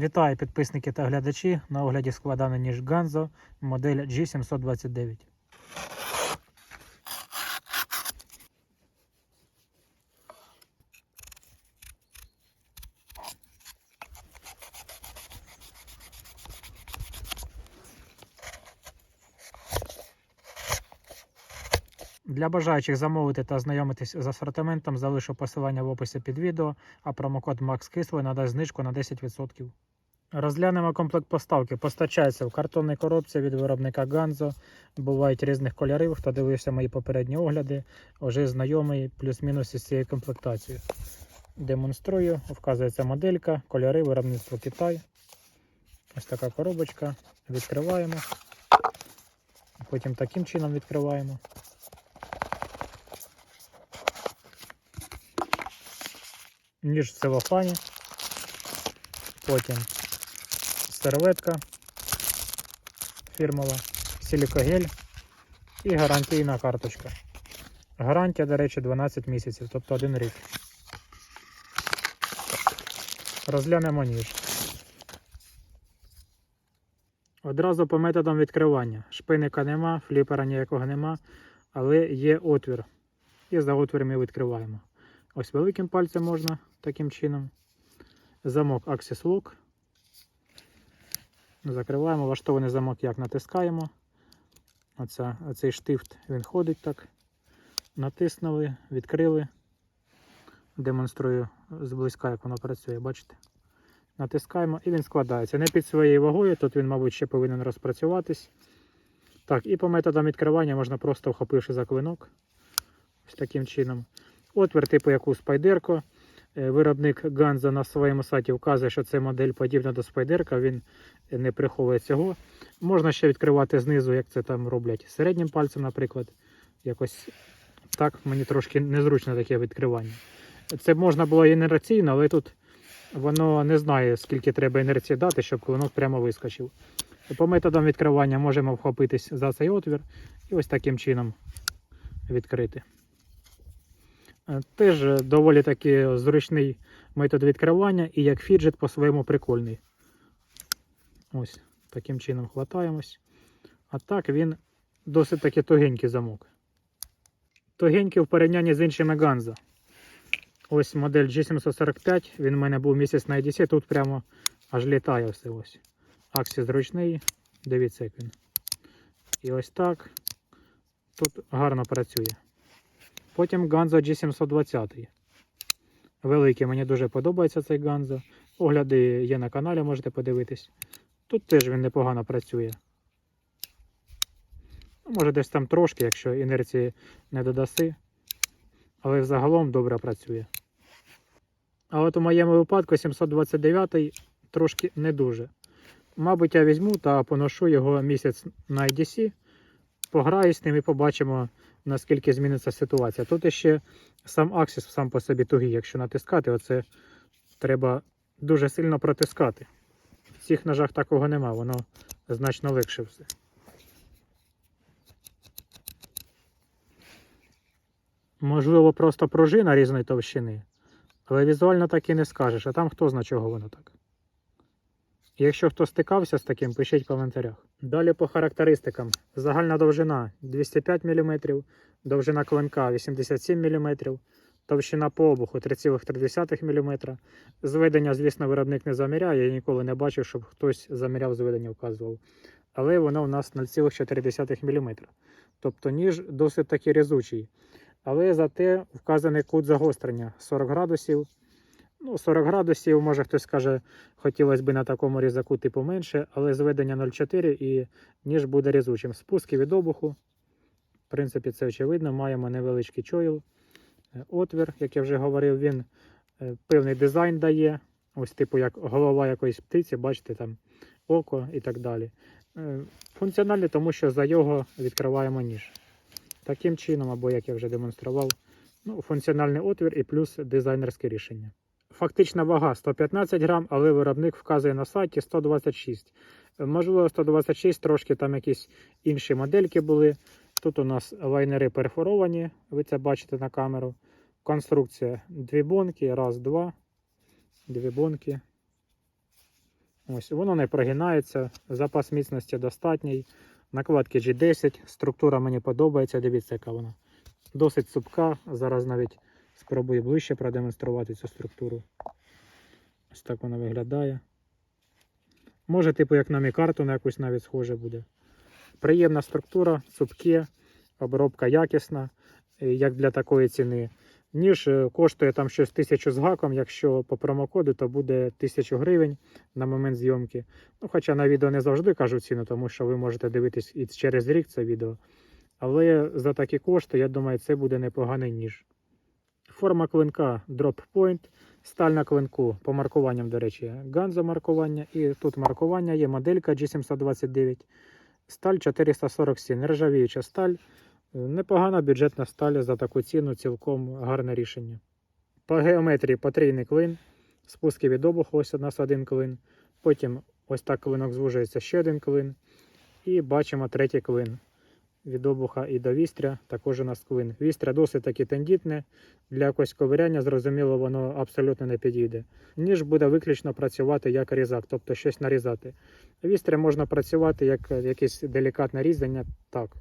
Вітаю підписники та глядачі. На огляді складаний ніж Ganzo, модель G729. Для бажаючих замовити та ознайомитись з асортиментом, залишу посилання в описі під відео, а промокод Max Кислий надасть знижку на 10%. Розглянемо комплект поставки. Постачається в картонній коробці від виробника Ganzo. Бувають різних кольорів. Хто дивився мої попередні огляди, вже знайомий плюс-мінус із цією комплектацією. Демонструю, вказується моделька, кольори, виробництво Китай. Ось така коробочка. Відкриваємо. Потім таким чином відкриваємо. Ніж в целофані. Потім серветка фірмова, силікогель і гарантійна карточка. Гарантія, до речі, 12 місяців, тобто 1 рік. Розглянемо ніж. Одразу по методам відкривання. Шпиника нема, фліпера ніякого нема, але є отвір. І за отвір ми відкриваємо. Ось великим пальцем можна таким чином. Замок Axis Lock. Закриваємо, влаштований замок як натискаємо. Оця, оцей штифт він ходить так. Натиснули, відкрили. Демонструю зблизька, як воно працює, бачите? Натискаємо і він складається. Не під своєю вагою, тут він, мабуть, ще повинен розпрацюватись. Так, і по методам відкривання можна просто вхопивши за клинок. Ось таким чином. Отвір, типу як у спайдерко. Е, Виробник Ганза на своєму сайті вказує, що це модель подібна до спайдерка, він не приховує цього. Можна ще відкривати знизу, як це там роблять середнім пальцем, наприклад. Якось так, мені трошки незручно таке відкривання. Це можна було і інерційно, але тут воно не знає, скільки треба інерції дати, щоб клинок прямо вискочив. По методам відкривання можемо вхопитись за цей отвір і ось таким чином відкрити. Е, Теж доволі таки зручний метод відкривання і як фіджет по-своєму прикольний. Ось, таким чином хватаємось. А так він досить таки тугенький замок. Тугенький в порівнянні з іншими Ганза. Ось модель G745, він в мене був місяць на EDC, тут прямо аж літає все ось. Аксі зручний, дивіться як він. І ось так. Тут гарно працює. Потім Ганзо G720. Великий, мені дуже подобається цей Ганзо. Огляди є на каналі, можете подивитись. Тут теж він непогано працює. Ну, Може десь там трошки, якщо інерції не додаси. Але взагалом добре працює. А от у моєму випадку 729 трошки не дуже. Мабуть, я візьму та поношу його місяць на IDC, пограю з ним і побачимо, наскільки зміниться ситуація. Тут ще сам аксіс сам по собі тугий, якщо натискати, оце треба дуже сильно протискати. В цих ножах такого нема, воно значно легше все. Можливо, просто пружина різної товщини, але візуально так і не скажеш, а там хто знає, чого воно так. Якщо хто стикався з таким, пишіть в коментарях. Далі по характеристикам. Загальна довжина 205 мм, довжина клинка 87 мм, товщина по обуху 3,3 мм. Зведення, звісно, виробник не заміряє. Я ніколи не бачив, щоб хтось заміряв зведення, вказував. Але воно у нас 0,4 мм. Тобто ніж досить таки різучий. Але зате вказаний кут загострення 40 градусів. Ну, 40 градусів, може хтось скаже, хотілося б на такому різаку типу менше, але зведення 0,4 і ніж буде різучим. Спуски від обуху. В принципі, це очевидно. Маємо невеличкий чойл. Е, Отвір, як я вже говорив, він е, певний дизайн дає. Ось, типу, як голова якоїсь птиці, бачите, там око і так далі. Е, Функціональний, тому що за його відкриваємо ніж. Таким чином, або як я вже демонстрував, ну, функціональний отвір і плюс дизайнерське рішення. Фактична вага 115 грам, але виробник вказує на сайті 126. Е, Можливо, 126, трошки там якісь інші модельки були. Тут у нас лайнери перфоровані, ви це бачите на камеру. Конструкція дві бонки, раз, два, дві бонки. Ось, воно не прогинається, запас міцності достатній. Накладки G10, структура мені подобається. Дивіться, яка вона. Досить цупка. Зараз навіть спробую ближче продемонструвати цю структуру. Ось так вона виглядає. Може, типу, як на мікарту на якусь навіть схоже буде. Приємна структура, цупке, обробка якісна, е, як для такої ціни. Ніж е, коштує там щось тисячу з гаком, якщо по промокоду, то буде тисячу гривень на момент зйомки. Ну, хоча на відео не завжди кажу ціну, тому що ви можете дивитись і через рік це відео. Але за такі кошти, я думаю, це буде непоганий ніж. Форма клинка Point, сталь на клинку по маркуванням, до речі, ганза маркування. І тут маркування є моделька G729, сталь 447, нержавіюча сталь. Непогана бюджетна сталь за таку ціну, цілком гарне рішення. По геометрії потрійний клин, спуски від обуху, ось у нас один клин. Потім ось так клинок звужується ще один клин. І бачимо третій клин. Від обуха і до вістря також у нас клин. Вістря досить таки тендітне. Для якогось ковиряння, зрозуміло, воно абсолютно не підійде. Ніж буде виключно працювати як різак, тобто щось нарізати. Вістря можна працювати як якесь делікатне різання, так.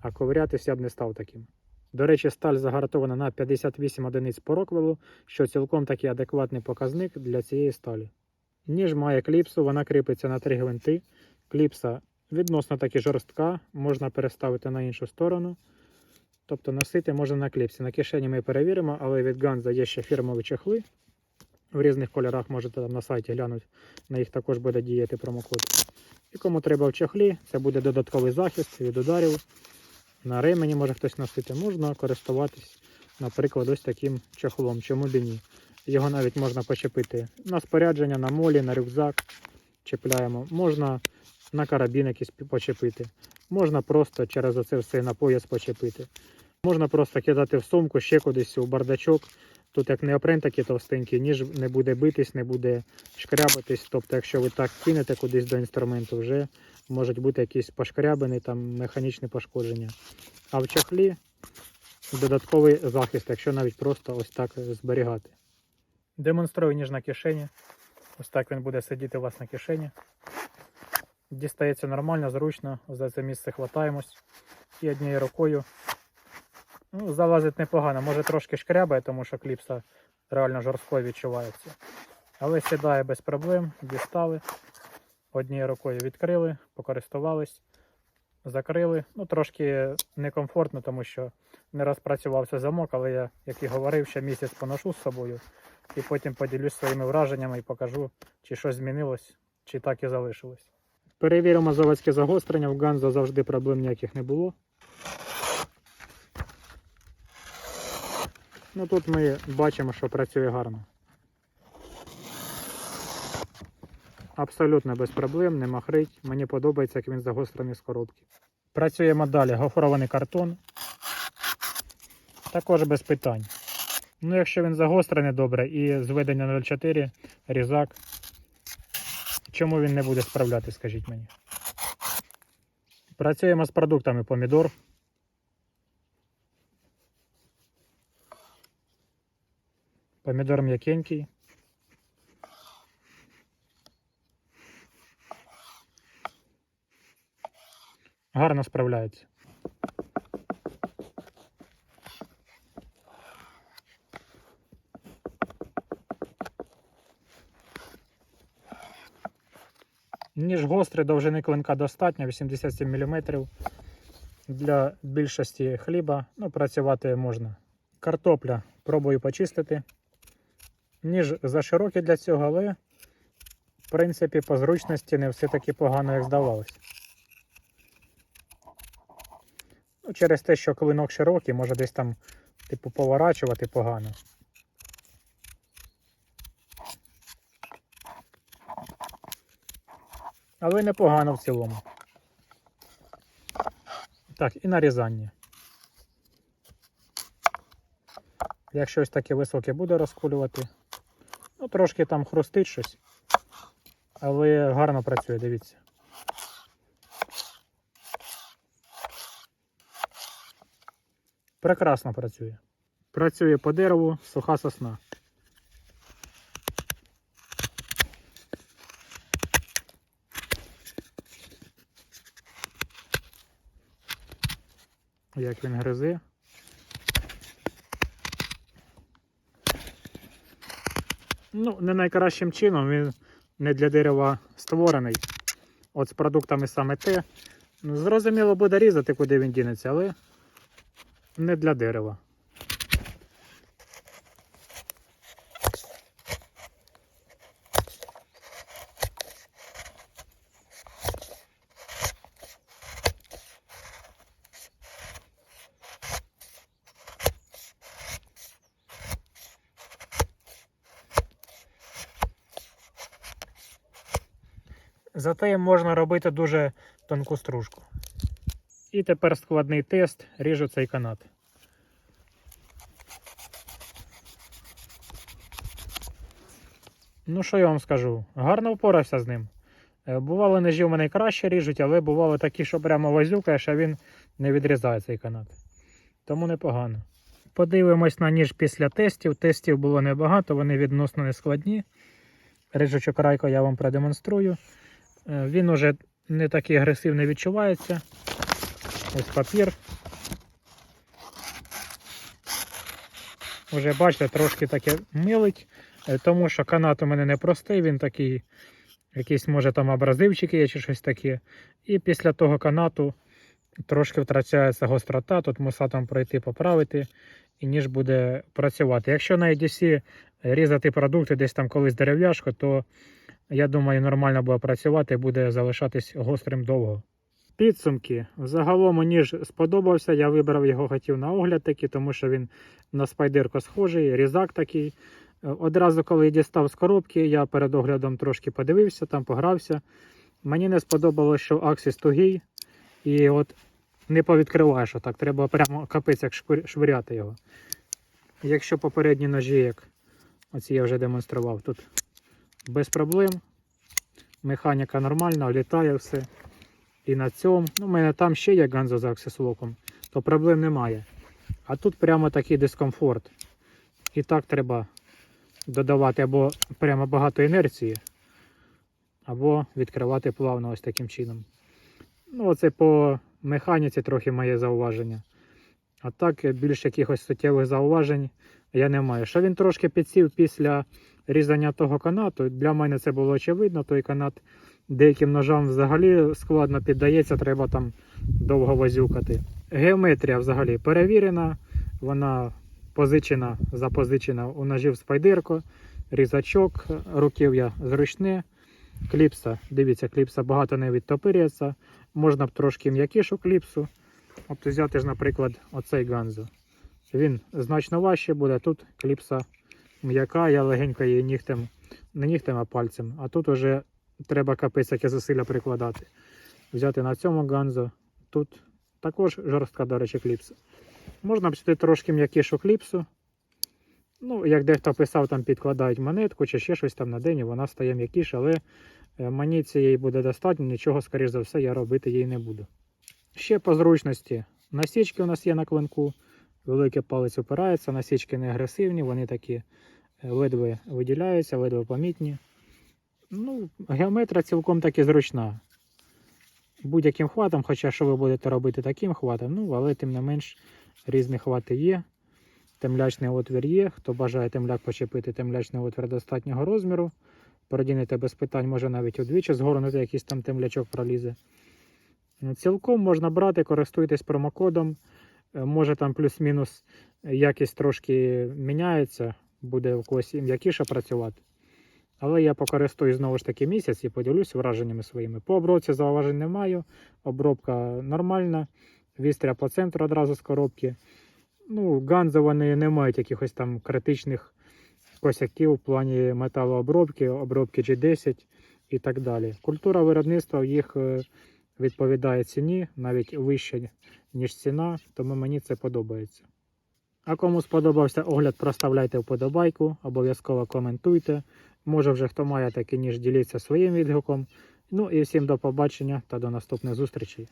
А ковирятися я б не став таким. До речі, сталь загартована на 58 одиниць по роквелу, що цілком такий адекватний показник для цієї сталі. Ніж має кліпсу, вона кріпиться на три гвинти. Кліпса відносно таки жорстка, можна переставити на іншу сторону. Тобто носити можна на кліпсі. На кишені ми перевіримо, але від Ганза є ще фірмові чехли. В різних кольорах можете там на сайті глянути, на їх також буде діяти промокод. І кому треба в чехлі, це буде додатковий захист від ударів. На ремені може хтось носити, можна користуватись, наприклад, ось таким чохлом, чому б і ні. Його навіть можна почепити на спорядження, на молі, на рюкзак. Чіпляємо. Можна на карабін якийсь почепити. Можна просто через оце все на пояс почепити. Можна просто кидати в сумку, ще кудись у бардачок. Тут як неопрен такий товстенький, ніж не буде битись, не буде шкрябатись. Тобто, якщо ви так кинете кудись до інструменту, вже можуть бути якісь пошкрябини, там механічні пошкодження. А в чохлі додатковий захист, якщо навіть просто ось так зберігати. Демонструю ніж на кишені. Ось так він буде сидіти у вас на кишені. Дістається нормально, зручно, за це місце хватаємось. І однією рукою. Ну, залазить непогано, може трошки шкрябає, тому що кліпса реально жорсткою відчувається. Але сідає без проблем, дістали. Однією рукою відкрили, покористувались, закрили. Ну, трошки некомфортно, тому що не розпрацювався замок, але я, як і говорив, ще місяць поношу з собою. І потім поділюсь своїми враженнями і покажу, чи щось змінилось, чи так і залишилось. Перевіримо заводське загострення. В Ганзо завжди проблем ніяких не було. Ну тут ми бачимо, що працює гарно. Абсолютно без проблем, не махрить. Мені подобається, як він загострений з коробки. Працюємо далі. Гофрований картон. Також без питань. Ну, якщо він загострений добре і зведення 0,4 різак, чому він не буде справляти, скажіть мені. Працюємо з продуктами помідор. Помідор м'якенький. Гарно справляється. Ніж гострий, довжини клинка достатньо, 87 мм. Для більшості хліба ну, працювати можна. Картопля пробую почистити. Ніж заширокий для цього, але в принципі по зручності не все таки погано, як здавалось. Ну, через те, що клинок широкий, може десь там типу поворачувати погано. Але непогано в цілому. Так, і нарізання. Якщо ось таке високе буде розкулювати, ну трошки там хрустить щось, але гарно працює, дивіться. Прекрасно працює. Працює по дереву, суха сосна. Як він гризе. Ну, не найкращим чином, він не для дерева створений. От з продуктами саме те. Ну, зрозуміло буде різати, куди він дінеться, але не для дерева. Їм можна робити дуже тонку стружку. І тепер складний тест. Ріжу цей канат. Ну, що я вам скажу? Гарно впорався з ним. Е, Бувало, ножі в мене краще ріжуть, але бувало такі, що прямо возюкаєш, а він не відрізає цей канат. Тому непогано. Подивимось на ніж після тестів. Тестів було небагато, вони відносно нескладні. Ріжучу крайку я вам продемонструю. Е, Він уже не такий агресивний відчувається. Ось папір. Уже бачите, трошки таке милить, е, тому що канат у мене не простий, він такий, якийсь, може там абразивчики є чи щось таке. І після того канату трошки втрачається гострота, тут мусатом пройти, поправити, і ніж буде працювати. Якщо на EDC різати продукти десь там колись дерев'яшко, то я думаю, нормально буде працювати і буде залишатись гострим довго. Підсумки. Загалом ніж сподобався. Я вибрав його хотів на огляд такий, тому що він на спайдерко схожий, різак такий. Одразу, коли дістав з коробки, я перед оглядом трошки подивився, там погрався. Мені не сподобалося, що аксіс тугий. І от не повідкриваєш отак. Треба прямо капець як швиряти його. Якщо попередні ножі, як оці я вже демонстрував, тут без проблем. Механіка нормальна, літає все. І на цьому, ну, у мене там ще є ганза з аксеслоком, то проблем немає. А тут прямо такий дискомфорт. І так треба додавати або прямо багато інерції, або відкривати плавно ось таким чином. Ну, оце по механіці трохи моє зауваження. А так, е, більш якихось суттєвих зауважень я не маю. Що він трошки підсів після різання того канату, для мене це було очевидно, той канат деяким ножам взагалі складно піддається, треба там довго возюкати. Геометрія взагалі перевірена, вона позичена, запозичена у ножів спайдерко, різачок, руків'я зручне. Кліпса, дивіться, кліпса багато не відтопирюється. Можна б трошки м'якішу кліпсу. От взяти ж, наприклад, оцей ганзо. Він значно важче буде. Тут кліпса м'яка, я легенько її нігтем, не нігтем, а пальцем. А тут уже треба капець яке зусилля прикладати. Взяти на цьому ганзо. Тут також жорстка, до речі, кліпса. Можна сюди трошки м'якішу кліпсу. Ну, як дехто писав, там підкладають монетку чи ще щось там на день, і вона стає м'якіша, але е, мені цієї буде достатньо, нічого, скоріш за все, я робити їй не буду. Ще по зручності. Насічки у нас є на клинку. Великий палець опирається, насічки не агресивні, вони такі ледве виділяються, ледве помітні. Ну, геометрія цілком таки зручна. Будь-яким хватом, хоча що ви будете робити таким хватом, ну, але тим не менш різні хвати є. Темлячний отвір є. Хто бажає темляк почепити, темлячний отвір достатнього розміру. Продінете без питань, може навіть удвічі згорнути, якийсь там темлячок пролізе. Цілком можна брати, користуйтесь промокодом. Е, Може там плюс-мінус якість трошки міняється, буде в когось м'якіше працювати. Але я покористуюсь знову ж таки місяць і поділюсь враженнями своїми. По обробці зауважень не маю. Обробка нормальна. Вістря по центру одразу з коробки. Ну, ганзи вони не мають якихось там критичних косяків в плані металообробки, обробки G10 і так далі. Культура виробництва їх е, відповідає ціні, навіть вище, ніж ціна, тому мені це подобається. А кому сподобався огляд, проставляйте вподобайку, обов'язково коментуйте. Може вже хто має такий ніж, діліться своїм відгуком. Ну і всім до побачення та до наступних зустрічей.